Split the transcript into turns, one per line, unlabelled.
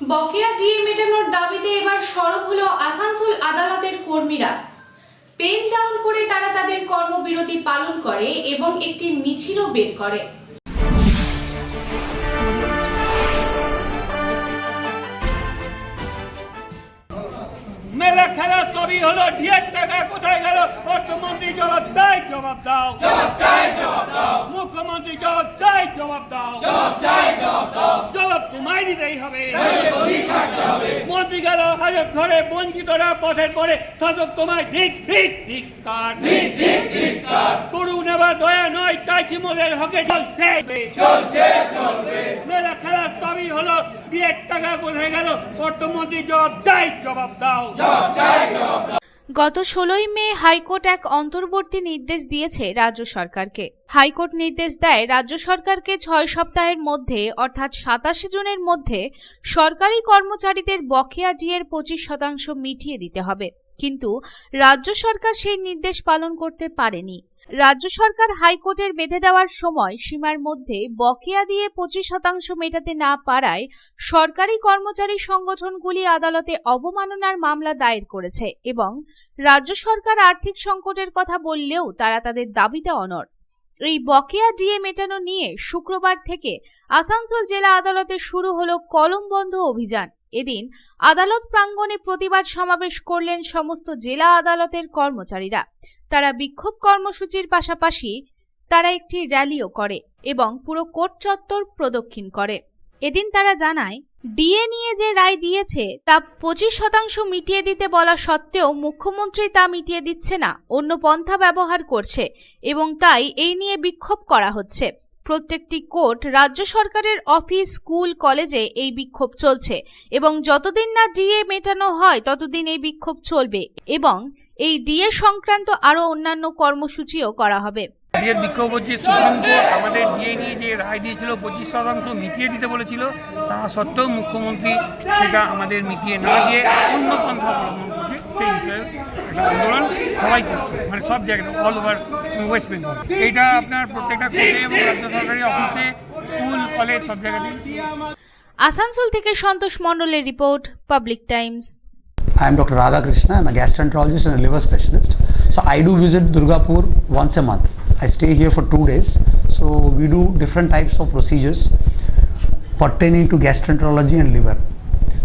বকেয়া ডিএ মেটানোর দাবিতে এবার সরব হলো আসানসোল আদালতের কর্মীরা। পেন ডাউন করে তারা তাদের কর্মবিরতি পালন করে এবং একটি মিছিলও বের করে।
মেলা খেলা সবই হলো ঢিয়ার টাকা কোথায় গেল? অর্থমন্ত্রী জবাব দেয় জবাব দাও। মুখ্যমন্ত্রী জবাব দেয় জবাব দাও। জবাব দিতেই হবে। মন্ত্রী গেল হাজত ঘরে বঞ্চিতরা পথের পরে শাসক তোমায় ঠিক ঠিক ঠিক কার। করুন এবার দয়া নয় চাইছি মোদের হকে চলছে। মেলা খেলা সবই হলো বিয়ের টাকা কোথায় গেল অর্থমন্ত্রী জবাব দেয় জবাব দাও।
গত ষোলোই মে হাইকোর্ট এক অন্তর্বর্তী নির্দেশ দিয়েছে রাজ্য সরকারকে। হাইকোর্ট নির্দেশ দেয় রাজ্য সরকারকে ছয় সপ্তাহের মধ্যে, অর্থাৎ সাতাশে জুনের মধ্যে সরকারি কর্মচারীদের বকেয়া ডিএর পঁচিশ শতাংশ মিটিয়ে দিতে হবে। কিন্তু রাজ্য সরকার সেই নির্দেশ পালন করতে পারেনি। রাজ্য সরকার হাইকোর্টের বেঁধে দেওয়ার সময় সীমার মধ্যে বকেয়া দিয়ে পঁচিশ শতাংশ মেটাতে না পারায় সরকারি কর্মচারী সংগঠনগুলি আদালতে অবমাননার মামলা দায়ের করেছে এবং রাজ্য সরকার আর্থিক সংকটের কথা বললেও তারা তাদের দাবিতে অনড়। এই বকেয়া ডিএ মেটানো নিয়ে শুক্রবার থেকে আসানসোল জেলা আদালতে শুরু হলো কলম বন্ধ অভিযান। এদিন আদালত প্রাঙ্গণে প্রতিবাদ সমাবেশ করলেন সমস্ত জেলা আদালতের কর্মচারীরা। তারা বিক্ষোভ কর্মসূচির পাশাপাশি তারা একটি র্যালিও করে এবং পুরো কোর্ট চত্বর প্রদক্ষিণ করে। এদিন তারা জানায়, ডিএ নিয়ে যে রায় দিয়েছে তা পঁচিশ শতাংশ মিটিয়ে দিতে বলা সত্ত্বেও মুখ্যমন্ত্রী তা মিটিয়ে দিচ্ছে না, অন্য পন্থা ব্যবহার করছে এবং তাই এই নিয়ে বিক্ষোভ করা হচ্ছে। প্রত্যেকটি কোর্ট রাজ্য সরকারের অফিস, স্কুল, কলেজে এই বিক্ষোভ চলছে এবং যতদিন না ডিএ মেটানো হয়, ততদিন এই বিক্ষোভ চলবে এবং এই ডিএ সংক্রান্ত আরও অন্যান্য কর্মসূচিও করা হবে।
আজকের বিক্ষোভ হচ্ছে, সুপ্রিম কোর্ট আমাদের ডিএ নিয়ে যে রায় দিয়েছিল, পঁচিশ শতাংশ মিটিয়ে দিতে বলেছিল, তা সত্ত্বেও মুখ্যমন্ত্রী সেটা আমাদের মিটিয়ে না দিয়ে অন্য পন্থা অবলম্বন করছে, সেই বিষয়ে একটা সবাই করছে মানে সব জায়গায় অল ওভার ওয়েস্ট বেঙ্গল এইটা আপনার প্রত্যেকটা কোর্টে এবং রাজ্য সরকারি অফিসে স্কুল কলেজ সব জায়গাতেই
আসানসোল থেকে সন্তোষ মণ্ডলের report public times
I am Dr. Radhakrishna. I'm a gastroenterologist and a liver specialist. So I do visit Durgapur once a month. I stay here for two days. So we do different types of procedures pertaining to gastroenterology and liver.